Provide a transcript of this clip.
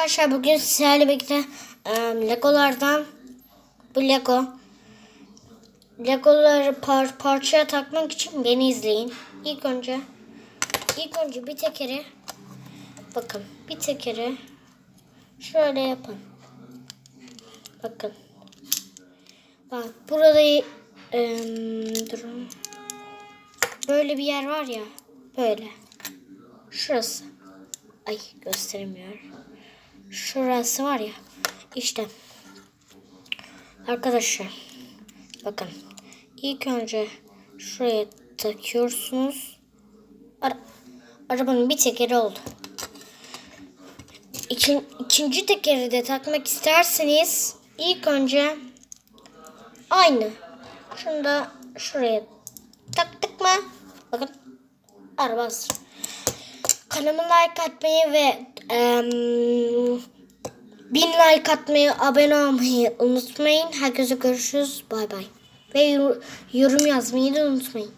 arkadaşlar bugün sizlerle birlikte e, Legolardan bu Lego Legoları par parçaya takmak için beni izleyin. İlk önce ilk önce bir tekeri bakın bir tekeri şöyle yapın. Bakın. Bak burada e, durun. Böyle bir yer var ya. Böyle. Şurası. Ay gösteremiyor. Şurası var ya. İşte. Arkadaşlar. Bakın. İlk önce şuraya takıyorsunuz. Ara arabanın bir tekeri oldu. İkin ikinci tekeri de takmak isterseniz ilk önce aynı. Şunu da şuraya taktık mı? Bakın. Araba hazır. Kanalıma like atmayı ve em, bin like atmayı, abone olmayı unutmayın. Herkese görüşürüz. Bay bay. Ve yor- yorum yazmayı da unutmayın.